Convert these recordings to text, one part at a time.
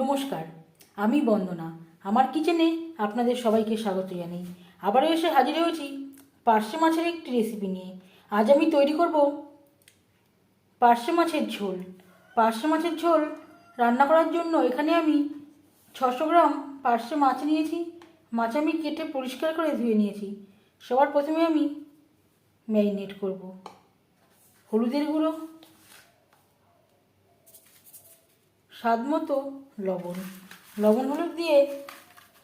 নমস্কার, আমি বন্দনা। আমার কিচেনে আপনাদের সবাইকে স্বাগত জানাই। আবারও এসে হাজির হয়েছি পার্শে মাছের একটি রেসিপি নিয়ে। আজ আমি তৈরি করব পার্শে মাছের ঝোল। পার্শে মাছের ঝোল রান্না করার জন্য এখানে আমি ছশো গ্রাম পার্শে মাছ নিয়েছি। মাছ আমি কেটে পরিষ্কার করে ধুয়ে নিয়েছি। সবার প্রথমে আমি ম্যারিনেট করব। হলুদের গুঁড়ো স্বাদ মতো লবণ। লবণ হলুদ দিয়ে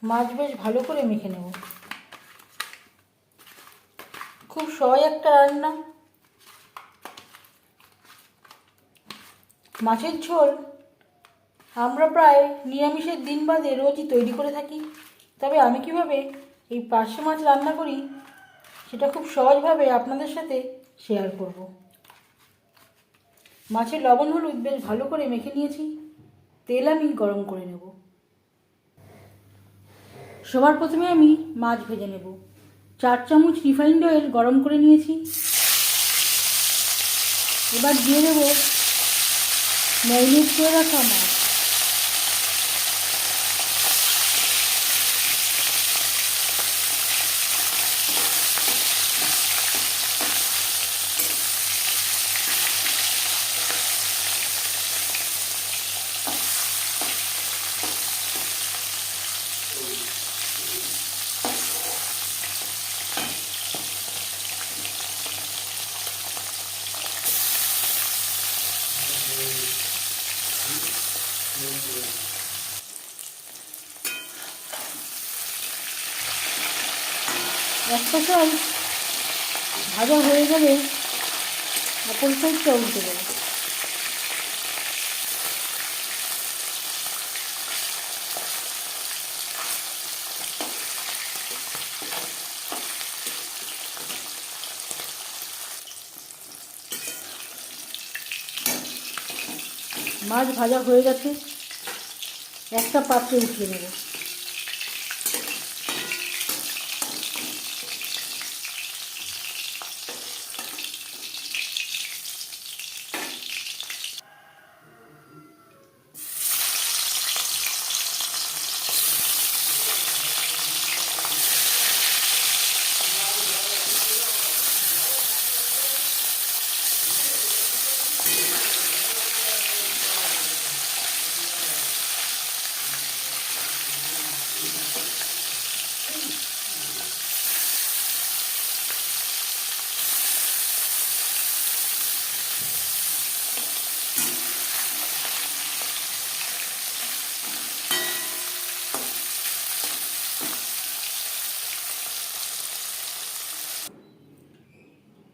মাছ বেশ ভালো করে মেখে নেব। খুব সহজ একটা রান্না। মাছের ঝোল আমরা প্রায় নিরামিষের দিন বাদে রোজই তৈরি করে থাকি। তবে আমি কীভাবে এই পার্শে মাছ রান্না করি সেটা খুব সহজভাবে আপনাদের সাথে শেয়ার করব। মাছের লবণ হলুদ বেশ ভালো করে মেখে নিয়েছি। তেল আমি গরম করে নেব। সবার প্রথমে আমি মাছ ভেজে নেব। চার চামচ রিফাইন্ড অয়েল গরম করে নিয়েছি। এবার দিয়ে দেবো ম্যারিনেট করে রাখা মাছ। একটা সাইড ভাজা হয়ে গেলে অপর সাইডটা উল্টে দেবো। মাছ ভাজা হয়ে গেছে, একটা পাত্রে উঠিয়ে নেব।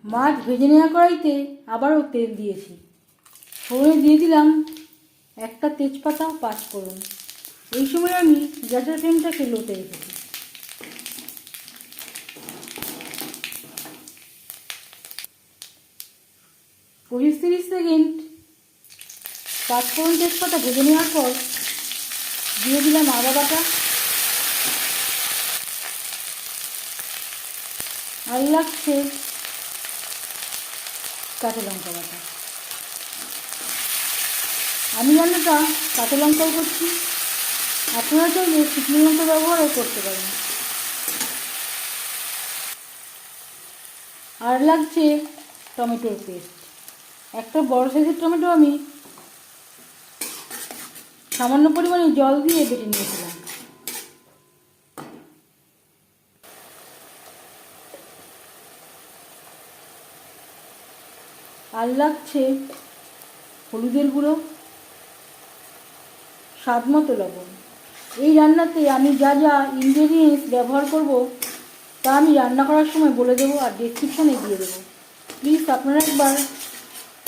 মাছ ভেজে নেওয়া কড়াইতে আবারও তেল দিয়েছি। ফোড়নে দিয়ে দিলাম একটা তেজপাতা পাঁচ ফোড়ন। এই সময় আমি গ্যাসের ফ্লেমটাকে লোতে রেখেছি। পঁচিশ তিরিশ সেকেন্ড পাঁচ ফোড়ন তেজপাতা ভেজে নেওয়ার পর দিয়ে দিলাম আদা বাটা। আর লাগছে কাঁচা লঙ্কা বাটা। আমি রান্নাটা কাঁচা লঙ্কাও করছি, আপনারা চাইলে শুকনো লঙ্কা ব্যবহারও করতে পারেন। আর লাগছে টমেটোর পেস্ট। একটা বড় সাইজের টমেটো আমি সামান্য পরিমাণে জল দিয়ে বেটে নিয়েছিলাম। আর লাগছে হলুদের গুঁড়ো স্বাদ মতো লবণ। এই রান্নাতে আমি যা যা ইনগ্রেডিয়েন্টস ব্যবহার করব, তা আমি রান্না করার সময় বলে দেবো আর ডেসক্রিপশানে দিয়ে দেবো। প্লিজ আপনারা একবার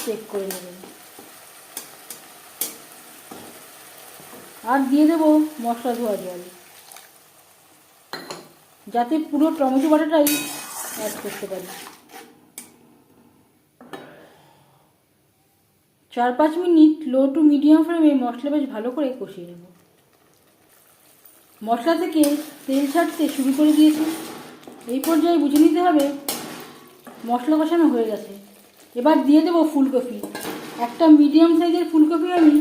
চেক করে নেবেন। আর দিয়ে দেবো মশলা ধোয়া জল, যাতে পুরো টমেটো বাটাটাই অ্যাড করতে পারি। চার পাঁচ মিনিট লো টু মিডিয়াম ফ্লেমে মশলা বেশ ভালো করে কষিয়ে নেব। মশলা থেকে তেল ছাড়তে শুরু করে দিয়েছি। এই পর্যায়ে বুঝে নিতে হবে মশলা কষানো হয়ে গেছে। এবার দিয়ে দেবো ফুলকপি। একটা মিডিয়াম সাইজের ফুলকপি আমি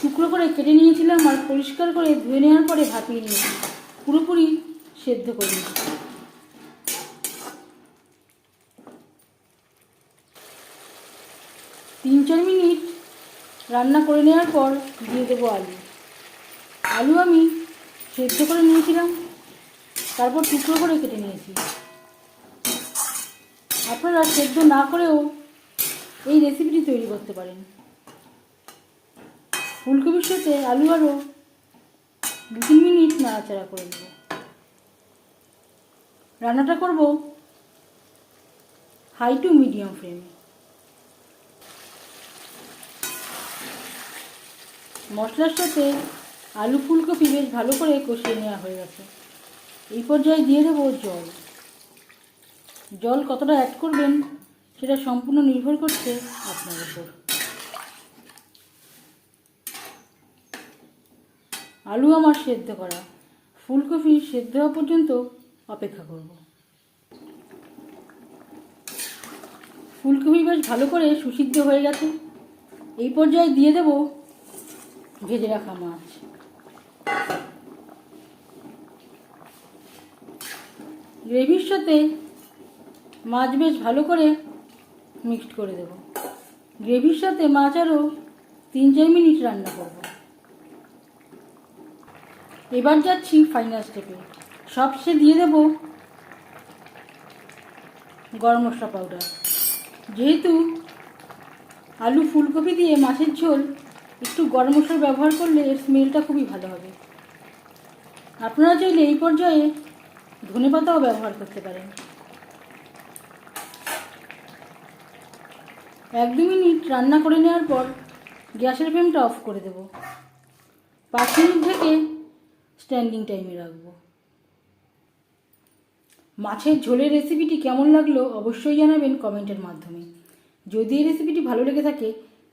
টুকরো করে কেটে নিয়েছিলাম আর পরিষ্কার করে ধুয়ে নেওয়ার পরে ভাপিয়ে নিয়েছি। পুরোপুরি সেদ্ধ করে নিয়েছি। তিন চার মিনিট রান্না করে নেওয়ার পর দিয়ে দেবো আলু। আলু আমি সেদ্ধ করে নিয়েছিলাম, তারপর টুকরো করে কেটে নিয়েছি। আপনারা সেদ্ধ না করেও এই রেসিপিটি তৈরি করতে পারেন। ফুলকপির সাথে আলু আরও দু তিন মিনিট নাড়াচাড়া করে নেব। রান্নাটা করব হাই টু মিডিয়াম ফ্লেমে। মশলার সাথে আলু ফুলকপি বেশ ভালো করে কষিয়ে নেওয়া হয়ে গেছে। এই পর্যায়ে দিয়ে দেবো জল। জল কতটা অ্যাড করবেন সেটা সম্পূর্ণ নির্ভর করছে আপনার উপর। আলু আমার সেদ্ধ করা। ফুলকপি সেদ্ধ হওয়া পর্যন্ত অপেক্ষা করব। ফুলকপি বেশ ভালো করে সুসিদ্ধ হয়ে গেছে। এই পর্যায়ে দিয়ে দেব ভেজে রাখা মাছ গ্রেভির সাথে মাছ বেশ ভালো করে মিক্সড করে দেব। গ্রেভির সাথে মাছ আরও তিন চার মিনিট রান্না করব। এবার যাচ্ছি ফাইনাল স্টেপে সবশেষে দিয়ে দেব গরম মশলা পাউডার যেহেতু আলু ফুলকপি দিয়ে মাছের ঝোল একটু গরম মশলা ব্যবহার করলে এর স্মেলটা খুবই ভালো হবে। আপনারা চাইলে এই পর্যায়ে ধনে পাতাও ব্যবহার করতে পারেন। এক দু মিনিট রান্না করে নেওয়ার পর গ্যাসের ফ্লেমটা অফ করে দেব। পাঁচ মিনিট থেকে স্ট্যান্ডিং টাইমে রাখব। মাছের ঝোলের রেসিপিটি কেমন লাগল অবশ্যই জানাবেন কমেন্টের মাধ্যমে। যদি এই রেসিপিটি ভালো লেগে থাকে